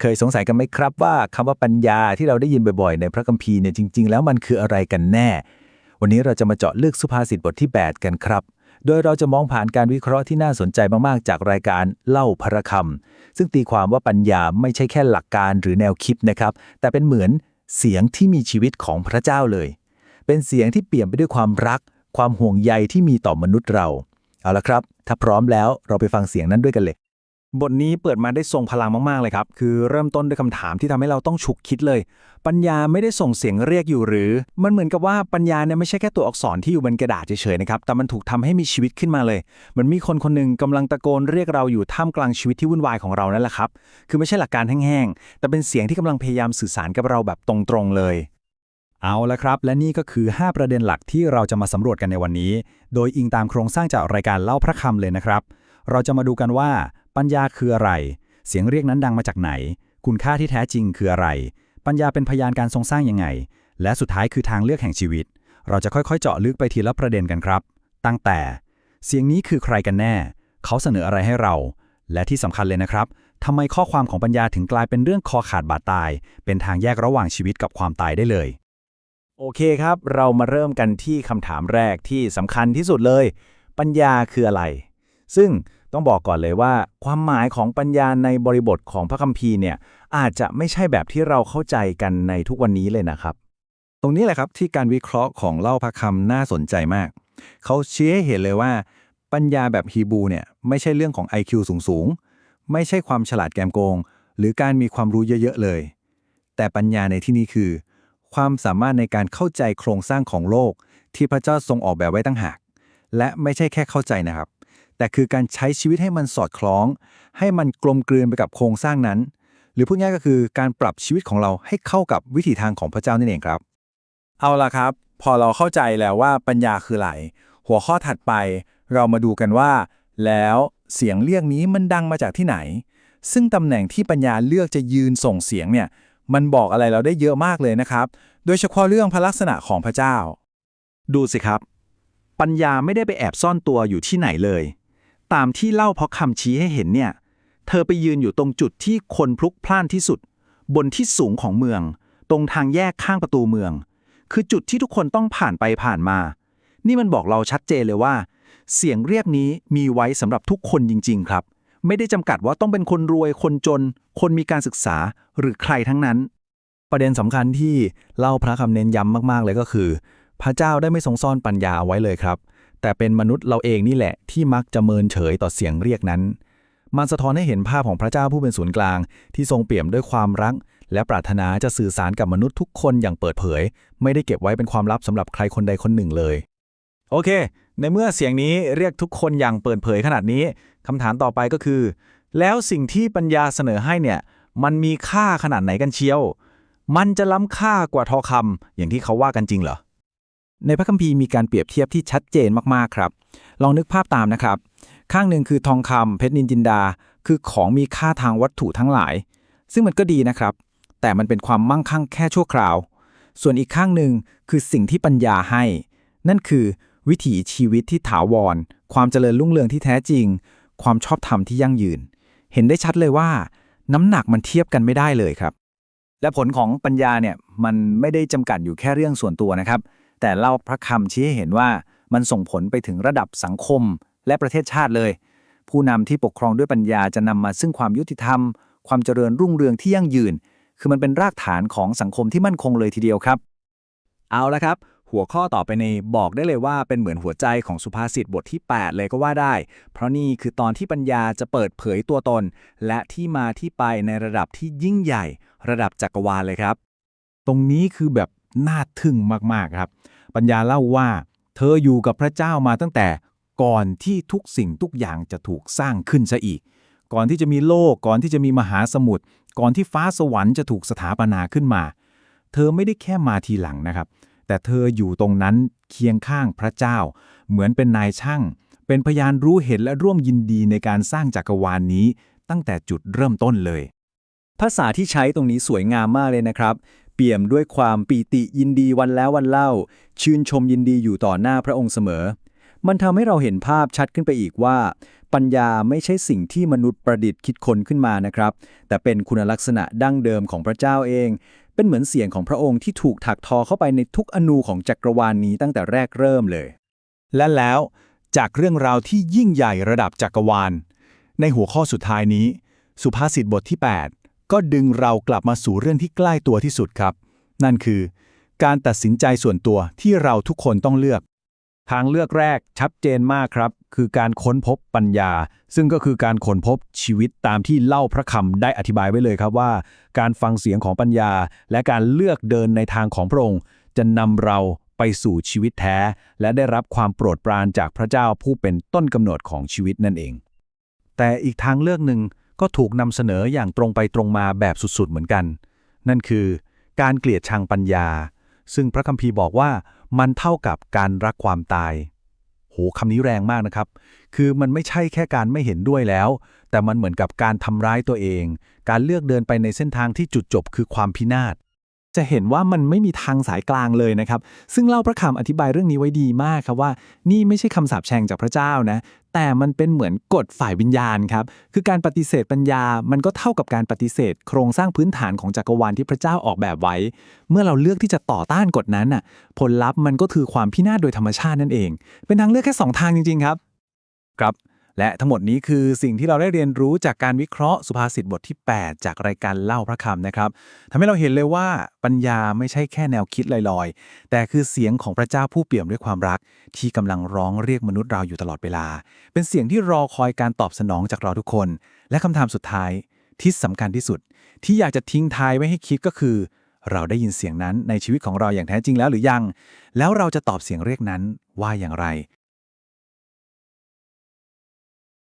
เคยสงสัยกันไหมครับว่าคำว่าปัญญาที่เราได้ยินบ่อยๆ ในพระคัมภีร์เนี่ยจริง ๆ แล้วมันคืออะไรกันแน่ วันนี้เราจะมาเจาะลึกสุภาษิตบทที่ 8 กันครับ โดยเราจะมองผ่านการวิเคราะห์ที่น่าสนใจมากๆ จากรายการเล่าพระคำซึ่งตีความว่าปัญญาไม่ใช่แค่หลักการหรือแนวคิดนะครับ แต่เป็นเหมือนเสียงที่มีชีวิตของพระเจ้าเลย เป็นเสียงที่เปี่ยมไปด้วยความรัก ความห่วงใยที่มีต่อมนุษย์เรา เอาละครับ ถ้าพร้อมแล้วเราไปฟังเสียงนั้นด้วยกันเลย บทนี้เปิดมาได้ทรงพลังมาก ๆ เลยครับ คือเริ่มต้นด้วยคำถามที่ทำให้เราต้องฉุกคิดเลย ปัญญาไม่ได้ส่งเสียงเรียกอยู่หรือ มันเหมือนกับว่าปัญญาเนี่ยไม่ใช่แค่ตัวอักษรที่อยู่บนกระดาษเฉยๆนะครับ แต่มันถูกทำให้มีชีวิตขึ้นมาเลยเหมือนมีคนคนหนึ่งกำลังตะโกนเรียกเราอยู่ท่ามกลางชีวิตที่วุ่นวายของเรานั่นแหละครับ คือไม่ใช่หลักการแห้งๆ แต่เป็นเสียงที่กำลังพยายามสื่อสารกับเราแบบตรงๆ เลยเอาละครับ และนี่ก็คือ 5 ประเด็นหลักที่เราจะมาสำรวจกันในวันนี้ โดยอิงตามโครงสร้างจากรายการเล่าพระคำเลยนะครับ เราจะมาดูกันว่า ปัญญาคืออะไร เสียงเรียกนั้นดังมาจากไหน คุณค่าที่แท้จริงคืออะไร ปัญญาเป็นพยานการทรงสร้างยังไง และสุดท้ายคือทางเลือกแห่งชีวิต เราจะค่อยๆ เจาะลึกไปทีละประเด็นกันครับ ตั้งแต่ เสียงนี้คือใครกันแน่ เขาเสนออะไรให้เรา และที่สำคัญเลยนะครับทำไมข้อความของปัญญาถึงกลายเป็นเรื่องคอขาดบาดตาย เป็นทางแยกระหว่างชีวิตกับความตายได้เลย โอเคครับ เรามาเริ่มกันที่คำถามแรกที่สำคัญที่สุดเลย ปัญญาคืออะไร ซึ่ง ต้องบอกก่อนเลยว่า ความหมายของปัญญาในบริบทของพระคัมภีร์เนี่ยอาจจะไม่ใช่แบบที่เราเข้าใจกันในทุกวันนี้เลยนะครับ ตรงนี้แหละครับที่การวิเคราะห์ของเล่าพระคำน่าสนใจมาก เขาชี้ให้เห็นเลยว่า ปัญญาแบบฮีบูเนี่ยไม่ใช่เรื่องของ IQ สูงๆ ไม่ใช่ความฉลาดแกมโกง หรือการมีความรู้เยอะๆเลย แต่ปัญญาในที่นี้คือ ความสามารถในการเข้าใจโครงสร้างของโลก ที่พระเจ้าทรงออกแบบไว้ตั้งหาก และไม่ใช่แค่เข้าใจนะครับ แต่คือการใช้ชีวิตให้มันสอดคล้อง ให้มันกลมกลืนไปกับโครงสร้างนั้น หรือพูดง่ายก็คือการปรับชีวิตของเราให้เข้ากับวิถีทางของพระเจ้านั่นเองครับ เอาละครับ พอเราเข้าใจแล้วว่าปัญญาคืออะไรหัวข้อถัดไปเรามาดูกันว่า แล้วเสียงเรียกนี้มันดังมาจากที่ไหน ซึ่งตำแหน่งที่ปัญญาเลือกจะยืนส่งเสียงเนี่ยมันบอกอะไรเราได้เยอะมากเลยนะครับ โดยเฉพาะเรื่องพระลักษณะของพระเจ้า ดูสิครับ ปัญญาไม่ได้ไปแอบซ่อนตัวอยู่ที่ไหนเลย ตามที่เล่าเพราะคำชี้ให้เห็นเนี่ย เธอไปยืนอยู่ตรงจุดที่คนพลุกพล่านที่สุด บนที่สูงของเมือง ตรงทางแยกข้างประตูเมือง คือจุดที่ทุกคนต้องผ่านไปผ่านมา นี่มันบอกเราชัดเจนเลยว่า เสียงเรียกนี้มีไว้สำหรับทุกคนจริง ๆ ครับ ไม่ได้จำกัดว่าต้องเป็นคนรวยคนจน คนมีการศึกษาหรือใครทั้งนั้น ประเด็นสำคัญที่เล่าพระคำเน้นย้ำมากๆเลยก็คือ พระเจ้าได้ไม่ทรงซ่อนปัญญาเอาไว้เลยครับ แต่เป็นมนุษย์เราเองนี่แหละที่มักจะเมินเฉยต่อเสียงเรียกนั้น มันสะท้อนให้เห็นภาพของพระเจ้าผู้เป็นศูนย์กลาง ที่ทรงเปี่ยมด้วยความรัก และปรารถนาจะสื่อสารกับมนุษย์ทุกคนอย่างเปิดเผย ไม่ได้เก็บไว้เป็นความลับสำหรับใครคนใดคนหนึ่งเลย โอเค ในเมื่อเสียงนี้เรียกทุกคนอย่างเปิดเผยขนาดนี้คำถามต่อไปก็คือ แล้วสิ่งที่ปัญญาเสนอให้เนี่ยมันมีค่าขนาดไหนกันเชียว มันจะล้ำค่ากว่าทองคำอย่างที่เขาว่ากันจริงเหรอ ในพระคัมภีร์มีการเปรียบเทียบที่ชัดเจนมากๆครับ ลองนึกภาพตามนะครับ ข้างหนึ่งคือทองคำเพชรนินจินดา คือของมีค่าทางวัตถุทั้งหลาย ซึ่งมันก็ดีนะครับ แต่มันเป็นความมั่งคั่งแค่ชั่วคราว ส่วนอีกข้างหนึ่งคือสิ่งที่ปัญญาให้ นั่นคือวิถีชีวิตที่ถาวร ความเจริญรุ่งเรืองที่แท้จริง ความชอบธรรมที่ยั่งยืน เห็นได้ชัดเลยว่า น้ำหนักมันเทียบกันไม่ได้เลยครับ และผลของปัญญาเนี่ยมันไม่ได้จำกัดอยู่แค่เรื่องส่วนตัวนะครับ แต่เล่าพระคำชี้ให้เห็นว่ามันส่งผลไปถึงระดับสังคมและประเทศชาติเลย ผู้นำที่ปกครองด้วยปัญญาจะนำมาซึ่งความยุติธรรม ความเจริญรุ่งเรืองที่ยั่งยืน คือมันเป็นรากฐานของสังคมที่มั่นคงเลยทีเดียวครับ เอาละครับ หัวข้อต่อไปในบอกได้เลยว่าเป็นเหมือนหัวใจของสุภาษิตบทที่ 8 เลยก็ว่าได้ เพราะนี่คือตอนที่ปัญญาจะเปิดเผยตัวตน และที่มาที่ไปในระดับที่ยิ่งใหญ่ ระดับจักรวาลเลยครับ ตรงนี้คือแบบ น่าทึ่งมากๆครับ ปัญญาเล่าว่าเธออยู่กับพระเจ้ามาตั้งแต่ก่อนที่ทุกสิ่งทุกอย่างจะถูกสร้างขึ้นซะอีก ก่อนที่จะมีโลก ก่อนที่จะมีมหาสมุทร ก่อนที่ฟ้าสวรรค์จะถูกสถาปนาขึ้นมา เธอไม่ได้แค่มาทีหลังนะครับ แต่เธออยู่ตรงนั้นเคียงข้างพระเจ้า เหมือนเป็นนายช่าง เป็นพยานรู้เห็นและร่วมยินดีในการสร้างจักรวาลนนี้ ตั้งแต่จุดเริ่มต้นเลย ภาษาที่ใช้ตรงนี้สวยงามมากเลยนะครับ เปี่ยมด้วยความปีติยินดีวันแล้ววันเล่า ชื่นชมยินดีอยู่ต่อหน้าพระองค์เสมอ มันทำให้เราเห็นภาพชัดขึ้นไปอีกว่า ปัญญาไม่ใช่สิ่งที่มนุษย์ประดิษฐ์คิดค้นขึ้นมานะครับ แต่เป็นคุณลักษณะดั้งเดิมของพระเจ้าเอง เป็นเหมือนเสียงของพระองค์ที่ถูกถักทอเข้าไปในทุกอนูของจักรวาลนี้ตั้งแต่แรกเริ่มเลย และแล้วจากเรื่องราวที่ยิ่งใหญ่ระดับจักรวาล ในหัวข้อสุดท้ายนี้ สุภาษิตบทที่ 8 ก็ดึงเรากลับมาสู่เรื่องที่ใกล้ตัวที่สุดครับ นั่นคือ การตัดสินใจส่วนตัวที่เราทุกคนต้องเลือก ทางเลือกแรกชัดเจนมากครับ คือการค้นพบปัญญา ซึ่งก็คือการค้นพบชีวิตตามที่เล่าพระคำได้อธิบายไว้เลยครับว่า การฟังเสียงของปัญญา และการเลือกเดินในทางของพระองค์จะนำเราไปสู่ชีวิตแท้ และได้รับความโปรดปรานจากพระเจ้าผู้เป็นต้นกำเนิดของชีวิตนั่นเอง แต่อีกทางเลือกหนึ่ง ก็ถูกนำเสนออย่างตรงไปตรงมาแบบสุดๆเหมือนกัน นั่นคือการเกลียดชังปัญญา ซึ่งพระคัมภีร์บอกว่ามันเท่ากับการรักความตาย โหคำนี้แรงมากนะครับ คือมันไม่ใช่แค่การไม่เห็นด้วยแล้ว แต่มันเหมือนกับการทำร้ายตัวเอง การเลือกเดินไปในเส้นทางที่จุดจบคือความพินาศ จะเห็นว่ามันไม่มีทางสายกลางเลยนะครับ ซึ่งเล่าพระคำอธิบายเรื่องนี้ไว้ดีมากครับว่า นี่ไม่ใช่คำสาปแช่งจากพระเจ้านะ แต่มันเป็นเหมือนกฎฝ่ายวิญญาณครับ คือการปฏิเสธปัญญา มันก็เท่ากับการปฏิเสธ โครงสร้างพื้นฐานของจักรวาลที่พระเจ้าออกแบบไว้ เมื่อเราเลือกที่จะต่อต้านกฎนั้นน่ะ ผลลัพธ์มันก็คือความพินาศโดยธรรมชาตินั่นเอง เป็นทางเลือกแค่สองทางจริง ๆ ครับ ครับ และทั้งหมดนี้คือสิ่งที่เราได้เรียนรู้จากการวิเคราะห์สุภาษิตบทที่ 8 จากรายการเล่าพระคำนะครับทำให้เราเห็นเลยว่าปัญญาไม่ใช่แค่แนวคิดลอยๆ แต่คือเสียงของพระเจ้าผู้เปี่ยมด้วยความรัก ที่กำลังร้องเรียกมนุษย์เราอยู่ตลอดเวลา เป็นเสียงที่รอคอยการตอบสนองจากเราทุกคน และคำถามสุดท้ายที่สำคัญที่สุด ที่อยากจะทิ้งท้ายไว้ให้คิดก็คือ เราได้ยินเสียงนั้นในชีวิตของเราอย่างแท้จริงแล้วหรือยัง แล้วเราจะตอบเสียงเรียกนั้นว่าอย่างไร